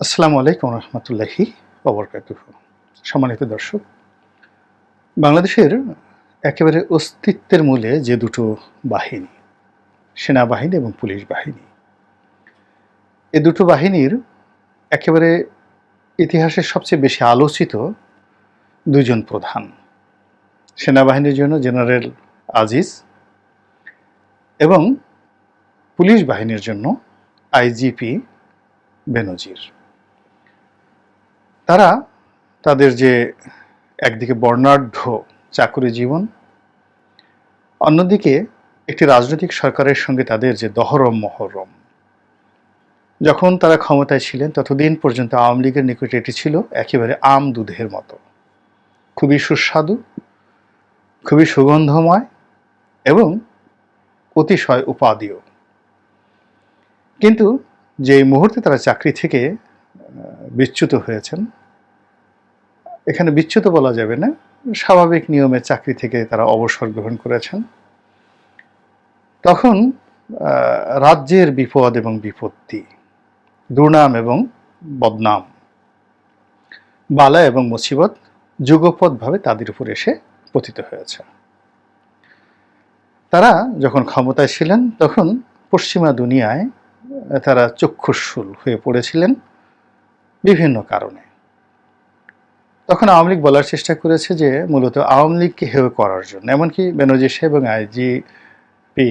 আসসালামু আলাইকুম রহমতুল্লাহি অবরকাতুহ সম্মানিত দর্শক, বাংলাদেশের একেবারে অস্তিত্বের মূলে যে দুটো বাহিনী, সেনাবাহিনী এবং পুলিশ বাহিনী, এ দুটো বাহিনীর একেবারে ইতিহাসের সবচেয়ে বেশি আলোচিত দুইজন প্রধান। সেনাবাহিনীর জন্য জেনারেল আজিজ এবং পুলিশ বাহিনীর জন্য আইজিপি বেনজির। তারা তাদের যে একদিকে বর্ণাঢ্য চাকুরি জীবন, অন্যদিকে একটি রাজনৈতিক সরকারের সঙ্গে তাদের যে দহরম মহরম। যখন তারা ক্ষমতায় ছিলেন, ততদিন পর্যন্ত আওয়ামী লীগের নিকটে এটি ছিল একেবারে আম দুধের মতো। খুবই সুস্বাদু, খুবই সুগন্ধময় এবং অতিশয় উপাদেয়। কিন্তু যে মুহূর্তে তারা চাকরি থেকে বিচ্যুত হয়েছেন। এখানে বিচ্যুত বলা যাবে না। স্বাভাবিক নিয়মে চাকরি থেকে তারা অবসর গ্রহণ করেছেন। তখন রাজ্যের বিপদ এবং বিপত্তি, দুর্নাম এবং বদনাম, বালা এবং মুসিবত যুগপৎভাবে তাদের উপর এসে পতিত হয়েছে। তারা যখন ক্ষমতায় ছিলেন, তখন পশ্চিমা দুনিয়ায় তারা চক্ষুশূল হয়ে পড়েছিলেন। বিভিন্ন কারণে। তখন আওয়ামী লীগ বলার চেষ্টা করেছে যে মূলত আওয়ামী লীগকে হেয় করার জন্য, এমনকি বেনজির সাহেব এবং আইজি পি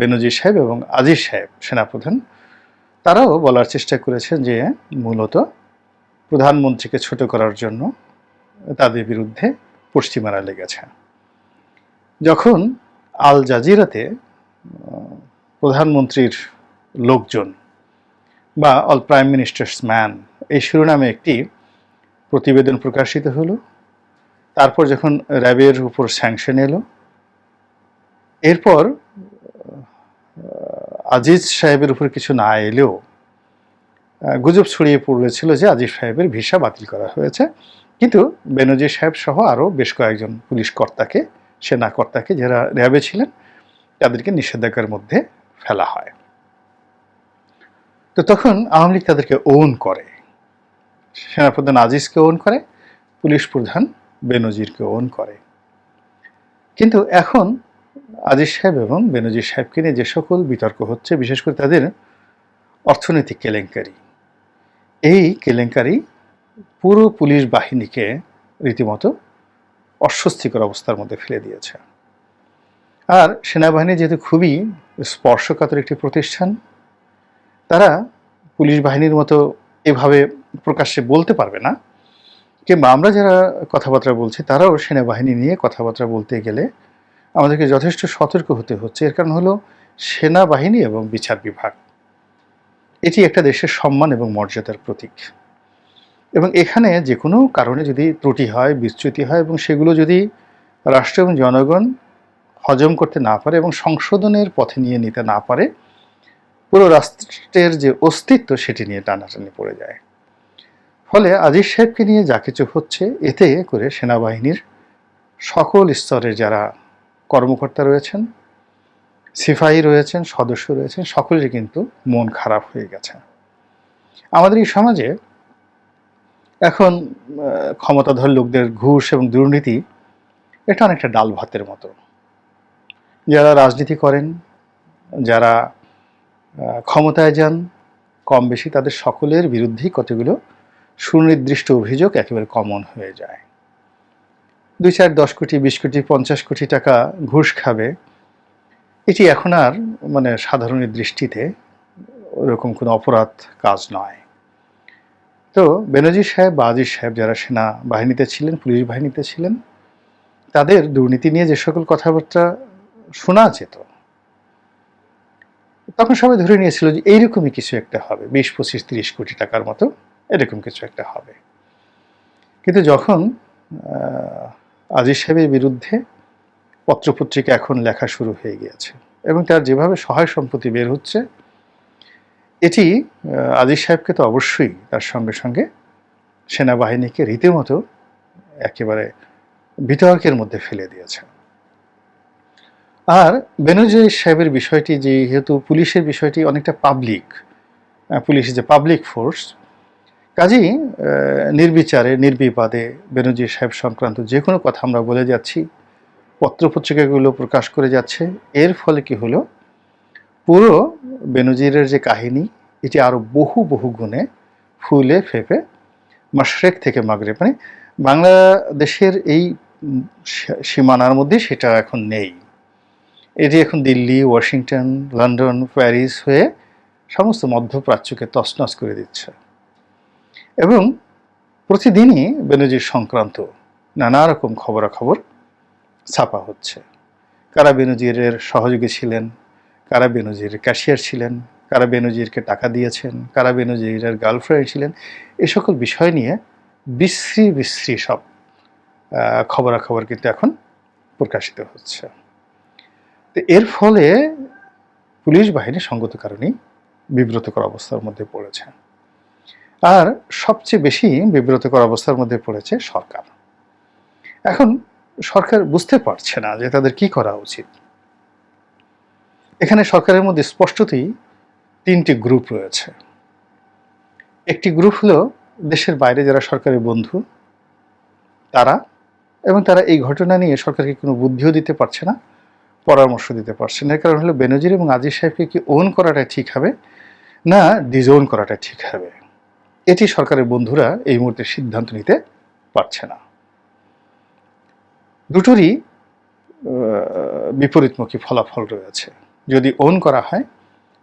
বেনজির সাহেব এবং আজিজ সাহেব, সেনাপ্রধান, তারাও বলার চেষ্টা করেছেন যে মূলত প্রধানমন্ত্রীকে ছোট করার জন্য তাদের বিরুদ্ধে পশ্চিমারা লেগেছে। যখন আল জাজিরাতে প্রধানমন্ত্রীর লোকজন বা অল প্রাইম মিনিস্টার্স ম্যান এই শিরোনামে একটি প্রতিবেদন প্রকাশিত হলো। তারপর যখন র্যাবের উপর স্যাংশন এলো, এরপর আজিজ সাহেবের উপর কিছু না এলেও গুজব ছড়িয়ে পড়েছিল যে আজিজ সাহেবের ভিসা বাতিল করা হয়েছে। কিন্তু বেনজির সাহেব সহ আরও বেশ কয়েকজন পুলিশ কর্তাকে, সেনা কর্তাকে যারা র্যাবে ছিলেন, তাদেরকে নিষেধাজ্ঞার মধ্যে ফেলা হয়। তো তখন আওয়ামী লীগ তাদেরকে ওন করে। সেনাপ্রধান আজিজকে ওন করে, পুলিশ প্রধান বেনজিরকে ওন করে। কিন্তু এখন আজিজ সাহেব এবং বেনজির সাহেবকে নিয়ে যে সকল বিতর্ক হচ্ছে, বিশেষ করে তাদের অর্থনৈতিক কেলেঙ্কারি। এই কেলেঙ্কারি পুরো পুলিশ বাহিনীকে রীতিমতো অস্বস্তিকর অবস্থার মধ্যে ফেলে দিয়েছে। আর সেনাবাহিনী যেহেতু খুবই স্পর্শকাতর একটি প্রতিষ্ঠান, তারা পুলিশ বাহিনীর মতো এভাবে প্রকাশ্যে বলতে পারবে না। কিংবা আমরা যারা কথাবার্তা বলছি, তারাও সেনাবাহিনী নিয়ে কথাবার্তা বলতে গেলে আমাদেরকে যথেষ্ট সতর্ক হতে হচ্ছে। এর কারণ হলো সেনাবাহিনী এবং বিচার বিভাগ। এটি একটা দেশের সম্মান এবং মর্যাদার প্রতীক। এবং এখানে যে কোনো কারণে যদি ত্রুটি হয়, বিচ্যুতি হয় এবং সেগুলো যদি রাষ্ট্র এবং জনগণ হজম করতে না পারে এবং সংশোধনের পথে নিয়ে নিতে না পারে, পুরো রাষ্ট্রের যে অস্তিত্ব সেটি নিয়ে টানাটানি পড়ে যায়। ফলে আজিজ সাহেবকে নিয়ে যা কিছু হচ্ছে, এতে করে সেনাবাহিনীর সকল স্তরের যারা কর্মকর্তা রয়েছেন, সিপাহী রয়েছেন, সদস্য রয়েছেন, সকলেরই কিন্তু মন খারাপ হয়ে গেছে। আমাদের এই সমাজে এখন ক্ষমতাধর লোকদের ঘুষ এবং দুর্নীতি, এটা অনেকটা ডাল ভাতের মতো। যারা রাজনীতি করেন, যারা ক্ষমতায় যান, কম বেশি তাদের সকলের বিরুদ্ধেই কতগুলো সুনির্দিষ্ট অভিযোগ একেবারে কমন হয়ে যায়। দুই চার দশ কোটি, বিশ কোটি, পঞ্চাশ কোটি টাকা ঘুষ খাবে। এটি এখন আর মানে সাধারণের দৃষ্টিতে ওরকম কোনো অপরাধ কাজ নয়। তো বেনজির সাহেব বা সাহেব যারা সেনা বাহিনীতে ছিলেন, পুলিশ বাহিনীতে ছিলেন, তাদের দুর্নীতি নিয়ে যে সকল কথাবার্তা শোনা যেত, তখন সবাই ধরে নিয়েছিল যে এইরকমই কিছু একটা হবে, বিশ পঁচিশ তিরিশ কোটি টাকার মতো। এরকম কিছু একটা হবে। কিন্তু যখন আজিজ সাহেবের বিরুদ্ধে পত্রপত্রিকা এখন লেখা শুরু হয়ে গিয়েছে এবং তার যেভাবে সহায় সম্পত্তি বের হচ্ছে, এটি আজিজ সাহেবকে তো অবশ্যই তার সঙ্গে সঙ্গে সেনাবাহিনীকে রীতিমতো একেবারে বিতর্কের মধ্যে ফেলে দিয়েছে। আর বেনজির সাহেবের বিষয়টি যেহেতু পুলিশের বিষয়টি অনেকটা পাবলিক পুলিশ যে পাবলিক ফোর্স কাজেই নির্বিচারে, নির্বিবাদে বেনজির সাহেব সংক্রান্ত যে কোনো কথা আমরা বলে যাচ্ছি, পত্রপত্রিকাগুলো প্রকাশ করে যাচ্ছে, এর ফলে কি হলো? পুরো বেনজিরের যে কাহিনী, এটি আরও বহু বহু গুণে ফুলে ফেপে মাশরেক থেকে মাগরে মানে বাংলাদেশের এই সীমানার মধ্যে সেটা এখন নেই। এটি এখন দিল্লি, ওয়াশিংটন, লন্ডন, প্যারিস হয়ে সমস্ত মধ্যপ্রাচ্যকে তছনছ করে দিচ্ছে। এবং প্রতিদিনই বেনজির সংক্রান্ত নানা রকম খবরাখবর ছাপা হচ্ছে। কারা বেনজিরের সহযোগী ছিলেন? কারা বেনজিরের ক্যাশিয়ার ছিলেন? কারা বেনজিরকে টাকা দিয়েছেন? কারা বেনজিরের গার্লফ্রেন্ড ছিলেন? এ সকল বিষয় নিয়ে বিশ্রী বিশ্রী সব খবরাখবর কিন্তু এখন প্রকাশিত হচ্ছে। তো এর ফলে পুলিশ বাহিনী সঙ্গত কারণেই বিব্রতকর অবস্থার মধ্যে পড়েছে। আর সবচেয়ে বেশি বিব্রতকর অবস্থার মধ্যে পড়েছে সরকার। এখন সরকার বুঝতে পারছে না যে তাদের কি করা উচিত। এখানে সরকারের মধ্যে স্পষ্টতই তিনটি গ্রুপ রয়েছে। একটি গ্রুপ হলো দেশের বাইরে যারা সরকারের বন্ধু, তারা এবং তারা এই ঘটনা নিয়ে সরকারকে কোনো বুদ্ধিও দিতে পারছে না, পরামর্শ দিতে পারছে না। এর কারণ হলো বেনজির এবং আজিজ সাহেবকে কি ওন করাটা ঠিক হবে, না ডিজোন করাটা ঠিক হবে? এটি সরকারের বন্ধুরা এই মুহূর্তে সিদ্ধান্ত নিতে পারছে না। দুটোরই বিপরীতমুখী ফলাফল রয়েছে। যদি ওন করা হয়,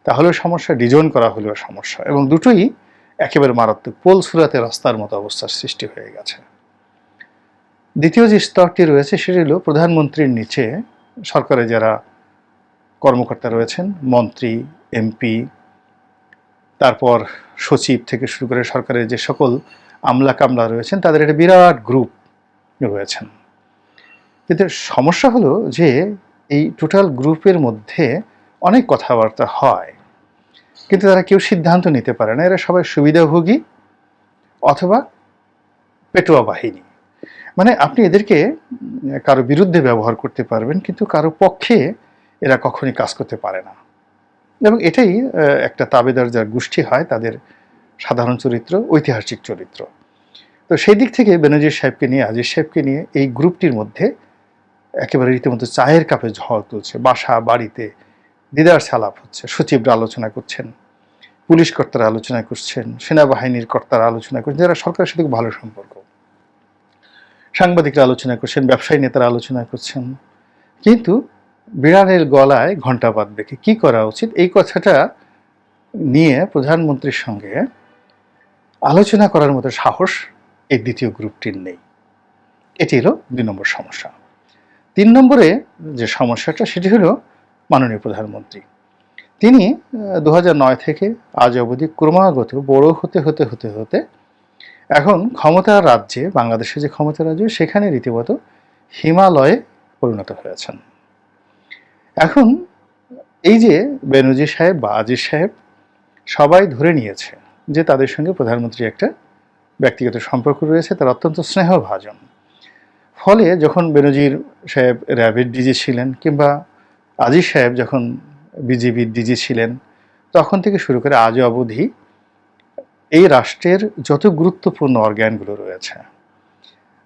তাহলেও সমস্যা ডিজন করা হলেও সমস্যা। এবং দুটোই একেবারে মারাত্মক পোল সুরাতে রাস্তার মতো অবস্থার সৃষ্টি হয়ে গেছে। দ্বিতীয় যে স্তরটি রয়েছে, সেটি হলো প্রধানমন্ত্রীর নিচে সরকারে যারা কর্মকর্তা রয়েছেন, মন্ত্রী, এমপি, তারপর সচিব থেকে শুরু করে সরকারের যে সকল আমলা কামলা রয়েছেন, তাদের একটা বিরাট গ্রুপ রয়েছেন। কিন্তু সমস্যা হলো যে এই টোটাল গ্রুপের মধ্যে অনেক কথাবার্তা হয়, কিন্তু তারা কেউ সিদ্ধান্ত নিতে পারে না। এরা সবাই সুবিধাভোগী অথবা পেটোয়া বাহিনী। মানে আপনি এদেরকে কারও বিরুদ্ধে ব্যবহার করতে পারবেন, কিন্তু কারও পক্ষে এরা কখনই কাজ করতে পারে না। এবং এটাই একটা তাবেদার যার গোষ্ঠী হয়, তাদের সাধারণ চরিত্র, ঐতিহাসিক চরিত্র। তো সেই দিক থেকে বেনজির সাহেবকে নিয়ে, আজিজ সাহেবকে নিয়ে এই গ্রুপটির মধ্যে একেবারে রীতিমতো চায়ের কাপে ঝড় তুলছে, বাসা, বাড়িতে দিদার সালাপ হচ্ছে, সচিবরা আলোচনা করছেন, পুলিশ কর্তারা আলোচনা করছেন, সেনাবাহিনীর কর্তারা আলোচনা করছেন, যারা সরকারের সাথে ভালো সম্পর্ক। সাংবাদিকরা আলোচনা করছেন, ব্যবসায়ী নেতারা আলোচনা করছেন। কিন্তু বিড়ালের গলায় ঘণ্টা বাঁধবে কি করা উচিত? এই কথাটা নিয়ে প্রধানমন্ত্রীর সঙ্গে আলোচনা করার মতো সাহস এই দ্বিতীয় গ্রুপটির নেই। এটি হলো দুই নম্বর সমস্যা। তিন নম্বরে যে সমস্যাটা, সেটি হলো মাননীয় প্রধানমন্ত্রী। তিনি দু থেকে আজ অবধি ক্রমাগত বড় হতে হতে হতে হতে এখন ক্ষমতার রাজ্যে বাংলাদেশে যে ক্ষমতা রাজ্য, সেখানে রীতিমতো হিমালয়ে পরিণত হয়েছেন। এখন এই যে বেনজির সাহেব বা আজিজ সাহেব সবাই ধরে নিয়েছে যে তাদের সঙ্গে প্রধানমন্ত্রী একটা ব্যক্তিগত সম্পর্ক রয়েছে, তার অত্যন্ত স্নেহভাজন। ফলে যখন বেনজির সাহেব র্যাবের ডিজি ছিলেন কিংবা আজিজ সাহেব যখন বিজেপির ডিজি ছিলেন, তখন থেকে শুরু করে আজও অবধি এই রাষ্ট্রের যত গুরুত্বপূর্ণ অর্গ্যানগুলো রয়েছে,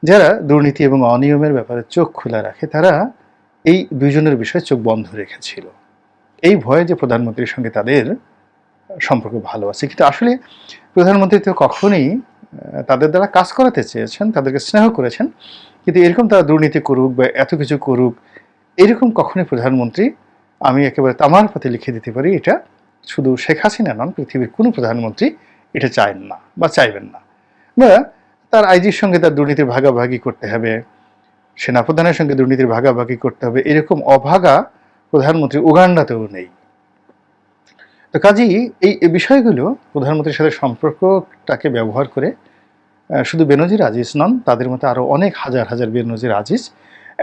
যারা দুর্নীতি এবং অনিয়মের ব্যাপারে চোখ খোলা রাখে, তারা এই দুইজনের বিষয়ে চোখ বন্ধ রেখেছিল। এই ভয়ে যে প্রধানমন্ত্রীর সঙ্গে তাদের সম্পর্ক ভালো আছে। কিন্তু আসলে প্রধানমন্ত্রী তো কখনোই তাদের দ্বারা কাজ করাতে চেয়েছেন, তাদেরকে স্নেহ করেছেন, কিন্তু এরকম তারা দুর্নীতি করুক বা এত কিছু করুক, এরকম কখনোই প্রধানমন্ত্রী আমি একেবারে তামার পাতে লিখে দিতে পারি, এটা শুধু শেখ হাসিনা নন, পৃথিবীর কোনো প্রধানমন্ত্রী এটা চায় না বা চাইবেন না। বা তার আইজির সঙ্গে তার দুর্নীতির ভাগাভাগি করতে হবে সেনাপ্রধানের সঙ্গে দুর্নীতির ভাগাভাগি করতে হবে, এরকম অভাগা প্রধানমন্ত্রী উগান্ডাতেও নেই। তো কাজেই এই বিষয়গুলো প্রধানমন্ত্রীর সাথে সম্পর্কটাকে ব্যবহার করে শুধু বেনজির আজিজ নন, তাদের মতো আরও অনেক হাজার হাজার বেনজির আজিজ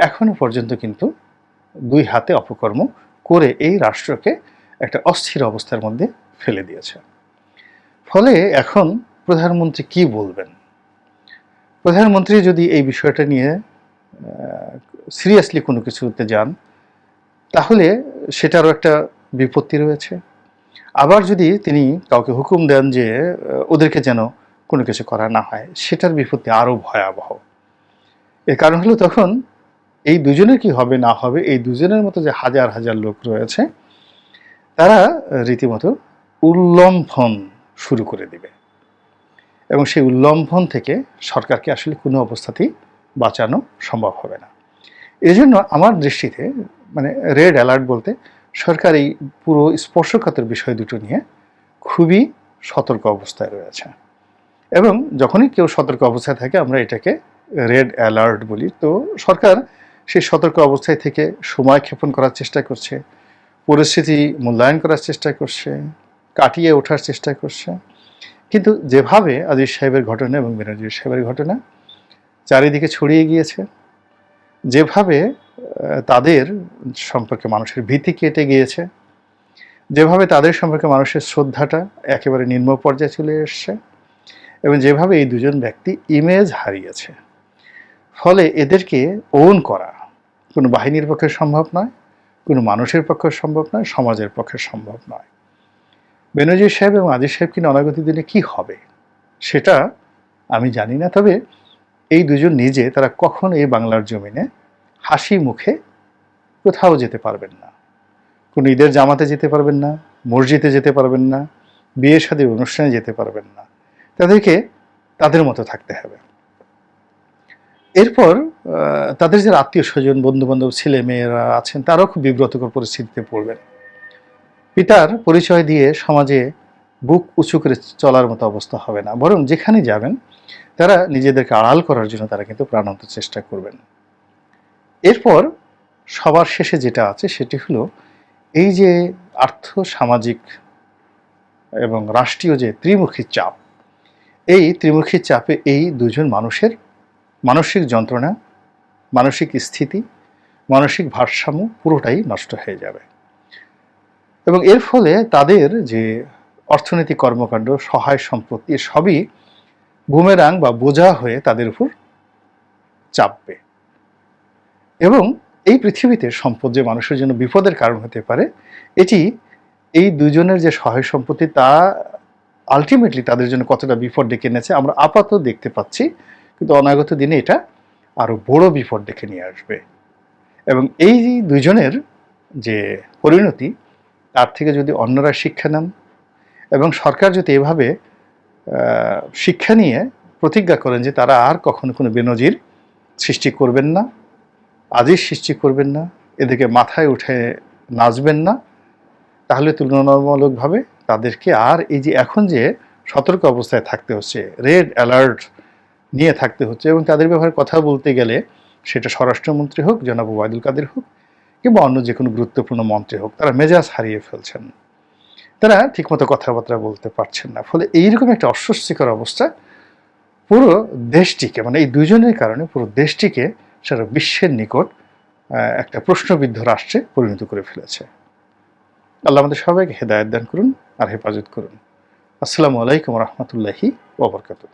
এখনও পর্যন্ত কিন্তু দুই হাতে অপকর্ম করে এই রাষ্ট্রকে একটা অস্থির অবস্থার মধ্যে ফেলে দিয়েছে। ফলে এখন প্রধানমন্ত্রী কি বলবেন? প্রধানমন্ত্রী যদি এই বিষয়টা নিয়ে সিরিয়াসলি কোনো কিছুতে যান, তাহলে সেটারও একটা বিপত্তি রয়েছে। আবার যদি তিনি কাউকে হুকুম দেন যে ওদেরকে যেন কোনো কিছু করা না হয়, সেটার বিপত্তি আরও ভয়াবহ। এর কারণ হলো তখন এই দুজনের কি হবে, না হবে, এই দুজনের মতো যে হাজার হাজার লোক রয়েছে, তারা রীতিমতো উল্লম্ফন শুরু করে দিবে। এবং সেই উল্লম্ফন থেকে সরকারকে আসলে কোনো অবস্থাতেই বাঁচানো সম্ভব হবে না। এই জন্য আমার দৃষ্টিতে মানে রেড অ্যালার্ট বলতে সরকার এই পুরো স্পর্শকাতর বিষয় দুটো নিয়ে খুবই সতর্ক অবস্থায় রয়েছে। এবং যখনই কেউ সতর্ক অবস্থায় থাকে, আমরা এটাকে রেড অ্যালার্ট বলি। তো সরকার সেই সতর্ক অবস্থায় থেকে সময় ক্ষেপণ করার চেষ্টা করছে, পরিস্থিতি মূল্যায়ন করার চেষ্টা করছে, কাটিয়ে ওঠার চেষ্টা করছে। কিন্তু যেভাবে আজিজ সাহেবের ঘটনা এবং বেনজির সাহেবের ঘটনা চারিদিকে ছড়িয়ে গিয়েছে। যেভাবে তাদের সম্পর্কে মানুষের ভীতি কেটে গিয়েছে, যেভাবে তাদের সম্পর্কে মানুষের শ্রদ্ধাটা একেবারে নিম্ন পর্যায়ে চলে এসছে এবং যেভাবে এই দুজন ব্যক্তি ইমেজ হারিয়েছে। ফলে এদেরকে ওন করা কোনো বাহিনীর পক্ষে সম্ভব নয়, কোনো মানুষের পক্ষে সম্ভব নয়, সমাজের পক্ষে সম্ভব নয়। বেনজির সাহেব এবং আজিজ সাহেব কিনা অনাগত দিনে কি হবে, সেটা আমি জানি না। তবে এই দুজন নিজে তারা কখন এই বাংলার জমিনে হাসি মুখে কোথাও যেতে পারবেন না। কোনো ঈদের জামাতে যেতে পারবেন না, মসজিদে যেতে পারবেন না, বিয়ে শাদী অনুষ্ঠানে যেতে পারবেন না। তাদেরকে তাদের মতো থাকতে হবে। এরপর তাদের যে আত্মীয় স্বজন বন্ধু বান্ধব ছেলে মেয়েরা আছেন, তারাও খুব বিব্রতকর পরিস্থিতিতে পড়বেন। পিতার পরিচয় দিয়ে সমাজে বুক উঁচু করে চলার মতো অবস্থা হবে না। বরং যেখানে যাবেন, তারা নিজেদেরকে আড়াল করার জন্য তারা কিন্তু প্রাণান্ত চেষ্টা করবেন। এরপর সবার শেষে যেটা আছে, সেটি হলো এই যে আর্থ সামাজিক এবং রাষ্ট্রীয় যে ত্রিমুখী চাপ, এই ত্রিমুখী চাপে এই দুজন মানুষের মানসিক যন্ত্রণা, মানসিক স্থিতি, মানসিক ভারসাম্য পুরোটাই নষ্ট হয়ে যাবে। এবং এর ফলে তাদের যে অর্থনৈতিক কর্মকাণ্ড, সহায় সম্পত্তি সবই বুমেরাং বা বোঝা হয়ে তাদের উপর চাপবে। এবং এই পৃথিবীতে সম্পদ যে মানুষের জন্য বিপদের কারণ হতে পারে, এটি এই দুজনের যে সহায় সম্পত্তি, তা আলটিমেটলি তাদের জন্য কতটা বিপদ ডেকে এনেছে, আমরা আপাতত দেখতে পাচ্ছি। কিন্তু অনাগত দিনে এটা আরও বড় বিপদ ডেকে নিয়ে আসবে। এবং এই দুজনের যে পরিণতি, তার থেকে যদি অন্যরা শিক্ষা নেন এবং সরকার যদি এভাবে শিক্ষা নিয়ে প্রতিজ্ঞা করেন যে তারা আর কখনো কোনো বেনজির সৃষ্টি করবেন না আজই সৃষ্টি করবেন না, এদেরকে মাথায় উঠে নাচবেন না, তাহলে তুলনামূলকভাবে তাদেরকে আর এই যে এখন যে সতর্ক অবস্থায় থাকতে হচ্ছে, রেড অ্যালার্ট নিয়ে থাকতে হচ্ছে এবং তাদের ব্যাপারে কথা বলতে গেলে সেটা স্বরাষ্ট্রমন্ত্রী হোক, জনাব ওয়াইদুল কাদের হোক কিংবা অন্য যে কোনো গুরুত্বপূর্ণ মন্ত্রী হোক, তারা মেজাজ হারিয়ে ফেলছেন। তারা ঠিকমতো কথাবার্তা বলতে পারছেন না। ফলে এইরকম একটা অস্বস্তিকর অবস্থা পুরো দেশটিকে মানে এই দুজনের কারণে পুরো দেশটিকে সারা বিশ্বের নিকট একটা প্রশ্নবিদ্ধ রাষ্ট্রে পরিণত করে ফেলেছে। আল্লাহ আমাদের সবাইকে হেদায়ত দান করুন আর হেফাজত করুন। আসসালামু আলাইকুম রহমতুল্লাহি ওবরকাতুহ